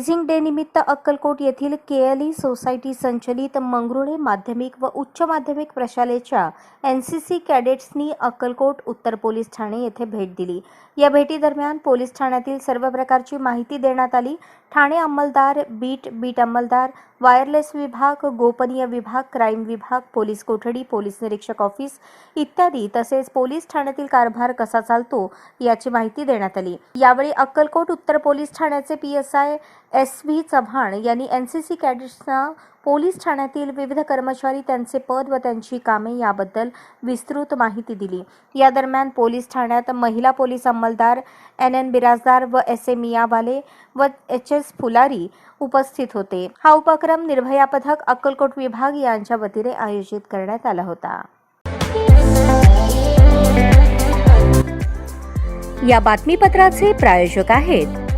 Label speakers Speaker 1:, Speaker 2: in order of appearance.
Speaker 1: Raising day निमित्त अक्कलकोट येथील KLE society संचलित मंगरुळे माध्यमिक व उच्च माध्यमिक प्रशालेच्या एन सी सी कॅडेट्सनी अक्कलकोट उत्तर पोलीस ठाणे येथे भेट दिली. या भेटीदरम्यान पोलीस ठाण्यातील सर्व प्रकारची माहिती देण्यात आली. ठाणे अंमलदार बीट बीट अंमलदार वायरलेस विभाग गोपनीय विभाग क्राईम विभाग पोलीस कोठडी पोलीस निरीक्षक ऑफिस इत्यादी तसेच पोलीस ठाण्यातील कारभार कसा चालतो याची माहिती देण्यात आली. यावेळी अक्कलकोट उत्तर पोलीस ठाण्याचे P S I S V Chavan यांनी एन सी सी कॅडेट्सना पोलीस ठाण्यातील विविध कर्मचारी त्यांचे पद व त्यांची कामे याबद्दल विस्तृत माहिती दिली. या दरम्यान पोलीस ठाण्यात महिला पोलीस अंमलदार एन एन बिराजदार व एस ए मियावाले व एच एस फुलारी उपस्थित होते. हा उपक्रम निर्भया पथक अक्कलकोट विभाग यांच्या वतीने आयोजित करण्यात आला होता. या बातमीपत्राचे प्रायोजक आहेत